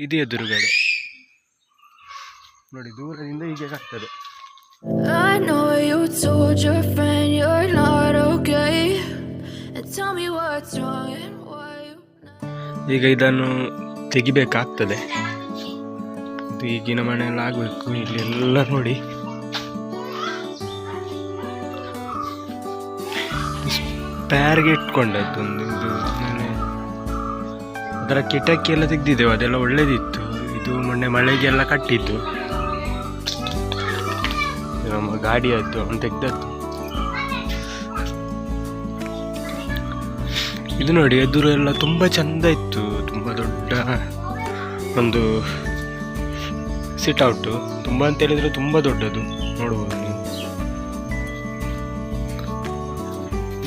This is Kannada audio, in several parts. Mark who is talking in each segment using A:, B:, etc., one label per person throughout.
A: ಇದು ಎದುರುಗಡೆ. ನೋಡಿ ದೂರದಿಂದ ಹೀಗೆ
B: why
A: ಈಗ ಇದನ್ನು ತೆಗಿಬೇಕಾಗ್ತದೆ. ಈಗಿನ ಮನೆಯಲ್ಲಿ ಆಗಬೇಕು ಇಲ್ಲೆಲ್ಲ ನೋಡಿ. ಪ್ಯಾರ್ಗೆ ಇಟ್ಕೊಂಡದ್ದು ಒಂದು ಇದು ಅದರ ಕಿಟಕಿ ಎಲ್ಲ ತೆಗೆದಿದ್ದೆವು, ಅದೆಲ್ಲ ಒಳ್ಳೇದಿತ್ತು. ಇದು ಮೊನ್ನೆ ಮಳೆಗೆಲ್ಲ ಕಟ್ಟಿದ್ದು. ನಮ್ಮ ಗಾಡಿಯದ್ದು ಅವನು ತೆಗ್ದದ್ದು. ಇದು ನೋಡಿ, ಎದುರು ಎಲ್ಲ ತುಂಬ ಚಂದ ಇತ್ತು, ತುಂಬ ದೊಡ್ಡ ಒಂದು ಸಿಟ್ಔಟು ತುಂಬ ಅಂತ ಹೇಳಿದ್ರೆ ತುಂಬ ದೊಡ್ಡದು, ನೋಡ್ಬೋದು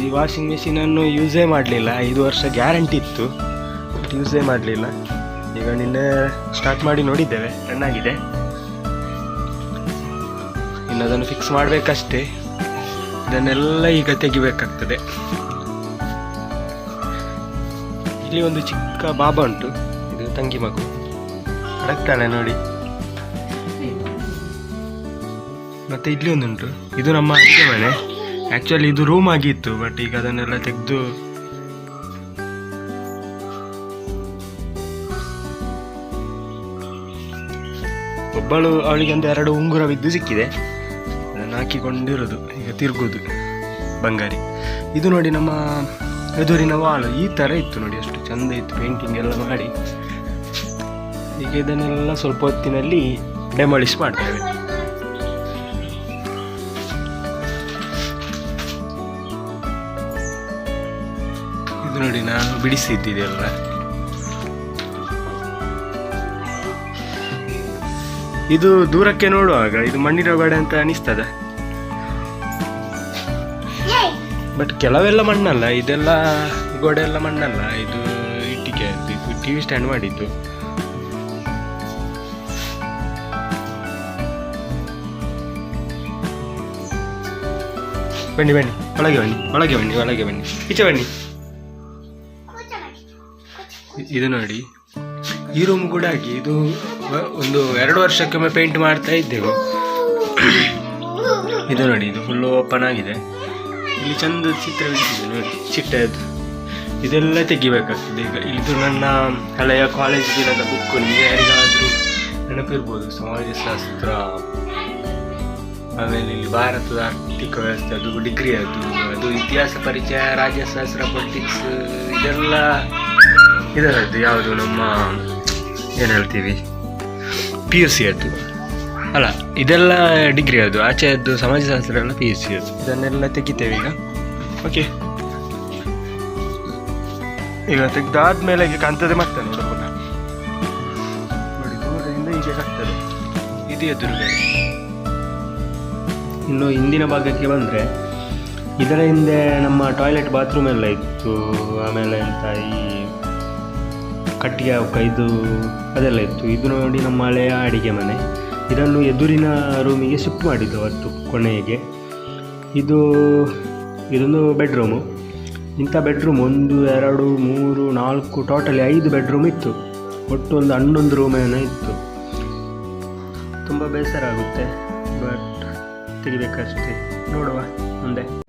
A: ಈ ವಾಷಿಂಗ್ ಮೆಷಿನನ್ನು ಯೂಸೇ ಮಾಡಲಿಲ್ಲ, ಐದು ವರ್ಷ ಗ್ಯಾರಂಟಿ ಇತ್ತು. ಯೂಸೇ ಮಾಡಲಿಲ್ಲ. ಈಗ ನಿನ್ನೆ ಸ್ಟಾರ್ಟ್ ಮಾಡಿ ನೋಡಿದ್ದೇವೆ. ಚೆನ್ನಾಗಿದೆ. ಇನ್ನು ಅದನ್ನು ಫಿಕ್ಸ್ ಮಾಡಬೇಕಷ್ಟೇ. ಇದನ್ನೆಲ್ಲ ಈಗ ತೆಗಿಬೇಕಾಗ್ತದೆ. ಇಲ್ಲಿ ಒಂದು ಚಿಕ್ಕ ಬಾಬಾ ಉಂಟು. ಇದು ತಂಗಿ ಮಗು. ಅಡಗ್ತಾಳೆ ನೋಡಿ. ಮತ್ತೆ ಇಲ್ಲಿ ಒಂದುಂಟು. ಇದು ನಮ್ಮ ಅಡಿಗೆ ಮನೆ. ಆ್ಯಕ್ಚುಲಿ ಇದು ರೂಮ್ ಆಗಿತ್ತು ಬಟ್ ಈಗ ಅದನ್ನೆಲ್ಲ ತೆಗೆದು ಒಬ್ಬಳು ಅವಳಿಗೆ ಒಂದು ಎರಡು ಉಂಗುರ ಬಿದ್ದು ಸಿಕ್ಕಿದೆ. ಅದನ್ನು ಹಾಕಿಕೊಂಡಿರೋದು, ಈಗ ತಿರುಗೋದು ಬಂಗಾರಿ. ಇದು ನೋಡಿ ನಮ್ಮ ಎದುರಿನ ವಾಲು. ಈ ಥರ ಇತ್ತು ನೋಡಿ, ಅಷ್ಟು ಚಂದ ಇತ್ತು ಪೇಂಟಿಂಗ್ ಎಲ್ಲ ಮಾಡಿ. ಈಗ ಇದನ್ನೆಲ್ಲ ಸ್ವಲ್ಪ ಹೊತ್ತಿನಲ್ಲಿ ಡೆಮಾಲಿಷ್ ಮಾಡ್ತೇವೆ. ಇದು ನೋಡಿ ನಾನು ಬಿಡಿಸಿದ್ದಿದೆಲ್ಲ ಇದು ದೂರಕ್ಕೆ ನೋಡುವಾಗ ಇದು ಮಣ್ಣಿನ ಗೋಡೆ ಅಂತ ಅನಿಸ್ತದ. ಬಟ್ ಕೆಲವೆಲ್ಲ ಮಣ್ಣಲ್ಲ ಇದೆಲ್ಲ ಗೋಡೆ ಎಲ್ಲ ಮಣ್ಣಲ್ಲ ಇದು ಇಟ್ಟಿಗೆ ಇದು ಟಿವಿ ಸ್ಟ್ಯಾಂಡ್ ಮಾಡಿದ್ದು. ಬನ್ನಿ ಬನ್ನಿ ಒಳಗೆ ಬನ್ನಿ ಒಳಗೆ ಬನ್ನಿ ಒಳಗೆ ಬನ್ನಿ ಈಚೆ ಬನ್ನಿ. ಇದು ನೋಡಿ ಈ ರೂಮ್ ಕೂಡ ಇದು ವ- ಒಂದು ಎರಡು ವರ್ಷಕ್ಕೊಮ್ಮೆ ಪೇಂಟ್ ಮಾಡ್ತಾ ಇದ್ದೆವು. ಇದು ನೋಡಿ, ಇದು ಫುಲ್ಲು ಓಪನ್ ಆಗಿದೆ. ಇಲ್ಲಿ ಚಂದ ಚಿತ್ರ ಬಿಡಿಸಿದೆ ನೋಡಿ, ಚಿಟ್ಟದ್ದು. ಇದೆಲ್ಲ ತೆಗಿಬೇಕಾಗ್ತದೆ. ಈಗ ಇದು ನನ್ನ ಹಳೆಯ ಕಾಲೇಜ್ ದಿನದ ಬುಕ್ ನಿಮಗೆ ಯಾರಿಗಾದರೂ ನೆನಪಿರ್ಬೋದು. ಸಮಾಜಶಾಸ್ತ್ರ ಆಮೇಲೆ ಇಲ್ಲಿ ಭಾರತದ ಆರ್ಥಿಕ ವ್ಯವಸ್ಥೆ, ಅದು ಡಿಗ್ರಿ ಅದು ಅದು ಇತಿಹಾಸ ಪರಿಚಯ, ರಾಜ್ಯಶಾಸ್ತ್ರ ಪೊಲಿಟಿಕ್ಸ್ ಇದೆಲ್ಲ ಇದರದ್ದು ಯಾವುದು ನಮ್ಮ, ಏನು ಹೇಳ್ತೀವಿ? ಪಿ ಯು ಸಿ ಅದು ಅಲ್ಲ ಇದೆಲ್ಲ ಡಿಗ್ರಿ ಅದು ಆಚೆಯದ್ದು ಸಮಾಜಶಾಸ್ತ್ರ ಎಲ್ಲ ಪಿ ಯು ಸಿ ಅದು ಇದನ್ನೆಲ್ಲ ತೆಗಿತೇವೆ ಈಗ. ಓಕೆ ಈಗ ತೆಗೆದಾದ್ಮೇಲೆ ಈಗ ಕಾಣ್ತದೆ ಮತ್ತೆ ಸ್ವಲ್ಪ ನೋಡಿ ದೂರದಿಂದ ಹೀಗೆ ಕಾಣ್ತದೆ. ಇನ್ನು ಹಿಂದಿನ ಭಾಗಕ್ಕೆ ಬಂದರೆ ಇದರ ಹಿಂದೆ ನಮ್ಮ ಟಾಯ್ಲೆಟ್ ಬಾತ್ರೂಮ್ ಎಲ್ಲ ಇತ್ತು. ಆಮೇಲೆ ಎಂತ ಈ ಕಟ್ಟಿಗೆ ಕೈದು ಅದೆಲ್ಲ ಇತ್ತು. ಇದು ನೋಡಿ ನಮ್ಮ ಹಳೆಯ ಅಡಿಗೆ ಮನೆ. ಇದನ್ನು ಎದುರಿನ ರೂಮಿಗೆ ಶಿಫ್ಟ್ ಮಾಡಿದ್ದು ಅವತ್ತು ಕೊನೆಗೆ. ಇದು, ಇದೊಂದು ಬೆಡ್ರೂಮು ಇಂಥ ಬೆಡ್ರೂಮ್ ಒಂದು, ಎರಡು, ಮೂರು, ನಾಲ್ಕು ಟೋಟಲಿ ಐದು ಬೆಡ್ರೂಮ್ ಇತ್ತು. ಒಟ್ಟು ಒಂದು ಹನ್ನೊಂದು ರೂಮ್ ಏನೋ ಇತ್ತು. ತುಂಬ ಬೇಸರ ಆಗುತ್ತೆ ಬಟ್ ತೆಗಿಬೇಕಷ್ಟೇ. ನೋಡುವ ಮುಂದೆ.